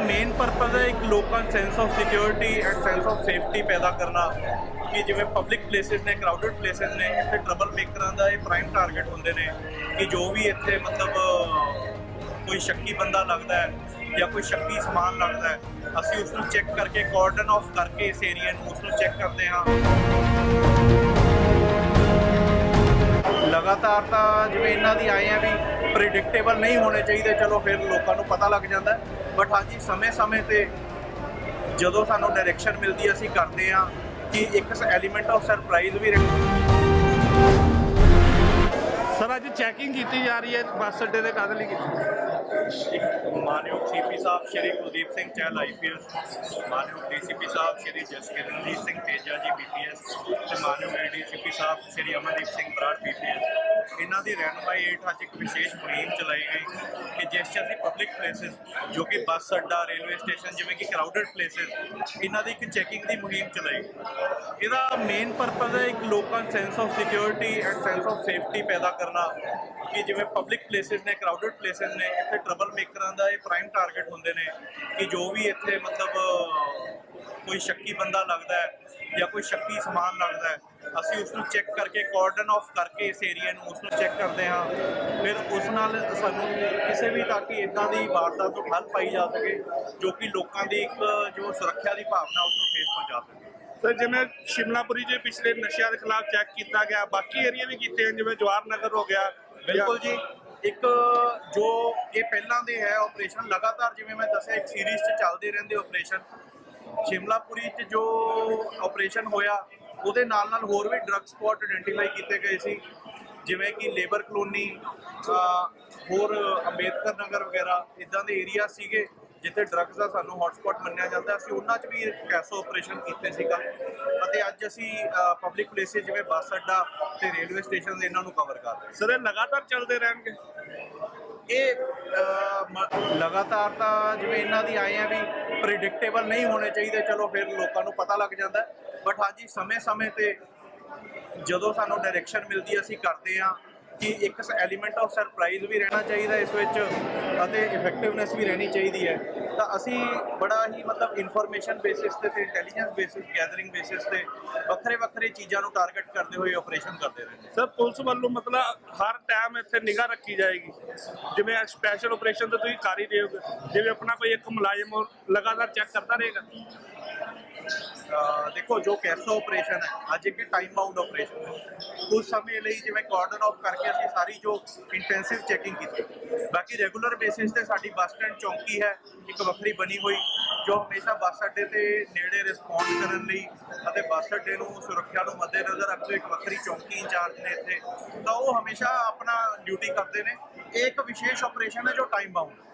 Main purpose ਹੈ ਇੱਕ ਲੋਕਾਂ sense of security and sense of safety ਪੈਦਾ ਕਰਨਾ, ਕਿ ਜਿਵੇਂ ਪਬਲਿਕ ਪਲੇਸਿਸ ਨੇ ਕਰਾਊਡਡ ਪਲੇਸਿਸ ਨੇ, ਇੱਥੇ ਟਰਬਲ ਮੇਕਰਾਂ ਦਾ ਇਹ ਪ੍ਰਾਈਮ ਟਾਰਗੇਟ ਹੁੰਦੇ ਨੇ, ਕਿ ਜੋ ਵੀ ਇੱਥੇ ਮਤਲਬ, ਕੋਈ ਸ਼ੱਕੀ ਬੰਦਾ ਲੱਗਦਾ ਹੈ ਜਾਂ ਕੋਈ ਸ਼ੱਕੀ ਸਮਾਨ ਲੱਗਦਾ ਹੈ, ਅਸੀਂ ਉਸ ਨੂੰ ਚੈੱਕ ਕਰਕੇ ਕਾਰਡਨ ਆਫ ਕਰਕੇ ਇਸ ਏਰੀਆ ਨੂੰ ਉਸ ਨੂੰ ਚੈੱਕ ਕਰਦੇ ਹਾਂ। ਲਗਾਤਾਰ ਤਾਂ ਜਿਵੇਂ ਇਹਨਾਂ ਦੀ ਆਏ ਆ ਵੀ ਪ੍ਰੀਡਿਕਟੇਬਲ ਨਹੀਂ ਹੋਣੇ ਚਾਹੀਦੇ ਚਲੋ ਫਿਰ ਲੋਕਾਂ ਨੂੰ ਪਤਾ ਲੱਗ ਜਾਂਦਾ ਬਟ ਹਾਂਜੀ ਸਮੇਂ-ਸਮੇਂ ਤੇ ਜਦੋਂ ਸਾਨੂੰ ਡਾਇਰੈਕਸ਼ਨ ਮਿਲਦੀ ਹੈ, ਅਸੀਂ ਕਰਦੇ ਆ ਕਿ ਇੱਕ ਐਲੀਮੈਂਟ ਆਫ ਸਰਪ੍ਰਾਈਜ਼ ਵੀ ਰੱਖ- ਅੱਜ ਚੈਕਿੰਗ ਕੀਤੀ ਜਾ ਰਹੀ ਹੈ, ਬੱਸ ਅੱਡੇ ਦੇ ਕਾਹਦੇ ਲਈ ਕੀਤੀ? ਇੱਕ ਮਾਨਯੋਗ ਸੀਪੀ ਸਾਹਿਬ ਸ਼੍ਰੀ ਕੁਲਦੀਪ ਸਿੰਘ ਚਹਿਲ ਆਈਪੀਐਸ ਮਾਨਯੋਗ ਡੀਸੀਪੀ ਸਾਹਿਬ ਸ਼੍ਰੀ ਜਸਕਿਰਨਜੀਤ ਸਿੰਘ ਤੇਜਾ ਜੀ ਬੀਪੀਐਸ ਤੇ ਮਾਨਯੋਗ ਏਡੀਸੀਪੀ ਸਾਹਿਬ ਸ਼੍ਰੀ ਅਮਨਦੀਪ ਸਿੰਘ ਬਰਾੜ ਬੀਪੀਐਸ ਇਹਨਾਂ ਦੀ ਰਹਿਨੁਮਾਈ ਹੇਠ ਅੱਜ ਇੱਕ ਵਿਸ਼ੇਸ਼ ਮੁਹਿੰਮ ਚਲਾਈ ਗਈ ਕਿ ਜਿਸ 'ਚ ਅਸੀਂ ਪਬਲਿਕ ਪਲੇਸਿਸ ਜੋ ਕਿ ਬੱਸ ਅੱਡਾ, ਰੇਲਵੇ ਸਟੇਸ਼ਨ ਜਿਵੇਂ ਕਿ ਕਰਾਊਡਡ ਪਲੇਸਿਸ ਇਹਨਾਂ ਦੀ ਇੱਕ ਚੈਕਿੰਗ ਦੀ ਮੁਹਿੰਮ ਚਲਾਈ। ਇਹਦਾ ਮੇਨ ਪਰਪਸ ਹੈ ਇੱਕ ਲੋਕਾਂ sense of security and sense of safety ਪੈਦਾ ਕਰਨਾ ਕਿ ਜਿਵੇਂ ਪਬਲਿਕ ਪਲੇਸਿਸ ਨੇ ਕਰਾਊਡਡ ਪਲੇਸਿਸ ਨੇ, ਇੱਥੇ ਟਰਬਲ ਮੇਕਰਾਂ ਦਾ ਇਹ ਪ੍ਰਾਈਮ ਟਾਰਗੇਟ ਹੁੰਦੇ ਨੇ ਕਿ ਜੋ ਵੀ ਇੱਥੇ ਮਤਲਬ ਕੋਈ ਸ਼ੱਕੀ ਬੰਦਾ ਲੱਗਦਾ ਹੈ ਜਾਂ ਕੋਈ ਸ਼ੱਕੀ ਸਮਾਨ ਲੱਗਦਾ ਹੈ ਅਸੀਂ ਉਸ ਨੂੰ ਚੈੱਕ ਕਰਕੇ ਕਾਰਡਨ ਆਫ ਕਰਕੇ ਇਸ ਏਰੀਆ ਨੂੰ ਉਸ ਨੂੰ ਚੈੱਕ ਕਰਦੇ ਹਾਂ। ਫਿਰ ਉਸ ਨਾਲ ਸਾਨੂੰ ਕਿਸੇ ਵੀ ਤਾਂ ਕਿ ਇਦਾਂ ਦੀ ਵਾਰਦਾਤ ਤੋਂ ਹੱਲ ਪਾਈ ਜਾ ਸਕੇ ਜੋ ਕਿ ਲੋਕਾਂ ਦੀ ਇੱਕ ਜੋ ਸੁਰੱਖਿਆ ਦੀ ਭਾਵਨਾ ਉਸ ਨੂੰ ਠੇਸ ਪਹੁੰਚਾ ਸਕੇ। ਸਰ ਜਿਵੇਂ ਸ਼ਿਮਲਾਪੁਰੀ ਜੇ ਪਿਛਲੇ ਨਸ਼ਿਆਂ ਦੇ ਖਿਲਾਫ ਚੈੱਕ ਕੀਤਾ ਗਿਆ ਬਾਕੀ ਏਰੀਆ ਵੀ ਕੀਤੇ ਹਨ ਜਿਵੇਂ ਜਵਾਹਰ ਨਗਰ ਹੋ ਗਿਆ ਬਿਲਕੁਲ ਜੀ। ਇੱਕ ਜੋ ਇਹ ਪਹਿਲਾਂ ਦੇ ਹੈ ਆਪਰੇਸ਼ਨ ਲਗਾਤਾਰ ਜਿਵੇਂ ਮੈਂ ਦੱਸਿਆ ਇੱਕ ਸੀਰੀਜ਼ 'ਚ ਚੱਲਦੇ ਰਹਿੰਦੇ ਆਪਰੇਸ਼ਨ ਸ਼ਿਮਲਾਪੁਰੀ 'ਚ ਜੋ ਆਪਰੇਸ਼ਨ ਹੋਇਆ ਉਹਦੇ ਨਾਲ ਨਾਲ ਹੋਰ ਵੀ ਡਰੱਗ ਸਪੌਟ ਆਇਡੈਂਟੀਫਾਈ ਕੀਤੇ ਗਏ ਸੀ ਜਿਵੇਂ ਕਿ ਲੇਬਰ ਕਲੋਨੀ ਹੋਰ ਅੰਬੇਦਕਰ ਨਗਰ ਵਗੈਰਾ ਇਦਾਂ ਦੇ ਏਰੀਆ ਸੀਗੇ ਜਿੱਥੇ ਡਰੱਗਸ ਦਾ ਸਾਨੂੰ ਹੌਟਸਪੌਟ ਮੰਨਿਆ ਜਾਂਦਾ। ਅਸੀਂ ਉਹਨਾਂ 'ਚ ਵੀ ਕੈਸੋ ਆਪਰੇਸ਼ਨ ਕੀਤੇ ਸੀਗਾ ਅਤੇ ਅੱਜ ਅਸੀਂ ਪਬਲਿਕ ਪਲੇਸਿਸ ਜਿਵੇਂ ਬੱਸ ਅੱਡਾ ਤੇ ਰੇਲਵੇ ਸਟੇਸ਼ਨ ਇਹਨਾਂ ਨੂੰ ਕਵਰ ਕਰ ਰਹੇ ਸਰ ਇਹ ਲਗਾਤਾਰ ਚੱਲਦੇ ਰਹਿਣਗੇ? ਇਹ ਲਗਾਤਾਰ ਤਾਂ ਜਿਵੇਂ ਇਹਨਾਂ ਦੀ ਆਏ ਆ ਵੀ ਪ੍ਰੀਡਿਕਟੇਬਲ ਨਹੀਂ ਹੋਣੇ ਚਾਹੀਦੇ ਚਲੋ ਫਿਰ ਲੋਕਾਂ ਨੂੰ ਪਤਾ ਲੱਗ ਜਾਂਦਾ। ਬਟ ਹਾਂਜੀ ਸਮੇਂ-ਸਮੇਂ ਤੇ ਜਦੋਂ ਸਾਨੂੰ ਡਾਇਰੈਕਸ਼ਨ ਮਿਲਦੀ ਹੈ, ਅਸੀਂ ਕਰਦੇ ਆ ਕਿ ਇੱਕ ਐਲੀਮੈਂਟ ਆਫ ਸਰਪ੍ਰਾਈਜ਼ ਵੀ ਰਹਿਣਾ ਚਾਹੀਦਾ ਇਸ ਵਿੱਚ ਅਤੇ ਇਫੈਕਟਿਵਨੈਸ ਵੀ ਰਹਿਣੀ ਚਾਹੀਦੀ ਹੈ। ਤਾਂ ਅਸੀਂ ਬੜਾ ਹੀ ਮਤਲਬ ਇਨਫੋਰਮੇਸ਼ਨ ਬੇਸਿਸ ਤੇ ਤੇ ਇੰਟੈਲੀਜੈਂਸ ਬੇਸਿਸ ਗੈਦਰਿੰਗ ਬੇਸਿਸ ਤੇ ਵੱਖਰੇ ਵੱਖਰੇ ਚੀਜ਼ਾਂ ਨੂੰ ਟਾਰਗੇਟ ਕਰਦੇ ਹੋਏ ਆਪਰੇਸ਼ਨ ਕਰਦੇ ਰਹਿੰਦੇ ਸਰ ਪੁਲਿਸ ਵੱਲੋਂ ਮਤਲਬ ਹਰ ਟਾਈਮ ਇੱਥੇ ਨਿਗਾਹ ਰੱਖੀ ਜਾਏਗੀ। ਜਿਵੇਂ ਸਪੈਸ਼ਲ ਆਪਰੇਸ਼ਨ ਤਾਂ ਤੁਸੀਂ ਕਰ ਹੀ ਰਹੇ ਹੋ ਜਿਵੇਂ ਆਪਣਾ ਕੋਈ ਇੱਕ ਮੁਲਾਜ਼ਮ ਉਹ ਲਗਾਤਾਰ ਚੈੱਕ ਕਰਦਾ ਰਹੇਗਾ। ਦੇਖੋ, ਜੋ ਕੈਸੋ ਆਪਰੇਸ਼ਨ ਹੈ, ਅੱਜ ਇੱਕ ਟਾਈਮ ਬਾਉਂਡ ਆਪਰੇਸ਼ਨ ਹੈ। ਉਸ ਸਮੇਂ ਲਈ ਜਿਵੇਂ ਕਾਰਡਨ ਆਫ ਕਰਕੇ ਅਸੀਂ ਸਾਰੀ ਜੋ ਇੰਟੈਂਸਿਵ ਚੈਕਿੰਗ ਕੀਤੀ। ਬਾਕੀ ਰੈਗੂਲਰ ਬੇਸਿਸ ਤੇ ਸਾਡੀ ਬੱਸ ਸਟੈਂਡ ਚੌਂਕੀ ਹੈ, ਇੱਕ ਵੱਖਰੀ ਬਣੀ ਹੋਈ, ਜੋ ਹਮੇਸ਼ਾ ਬੱਸ ਅੱਡੇ ਤੇ ਨੇੜੇ ਰਿਸਪੌਂਡ ਕਰਨ ਲਈ ਅਤੇ ਬੱਸ ਅੱਡੇ ਨੂੰ ਸੁਰੱਖਿਆ ਨੂੰ ਮੱਦੇਨਜ਼ਰ ਰੱਖਦੇ ਇੱਕ ਵੱਖਰੀ ਚੌਂਕੀ ਇੰਚਾਰਜ ਨੇ ਇੱਥੇ। ਤਾਂ ਉਹ ਹਮੇਸ਼ਾ ਆਪਣਾ ਡਿਊਟੀ ਕਰਦੇ ਨੇ। ਇਹ ਇੱਕ ਵਿਸ਼ੇਸ਼ ਆਪਰੇਸ਼ਨ ਹੈ ਜੋ ਟਾਈਮ ਬਾਉਂਡ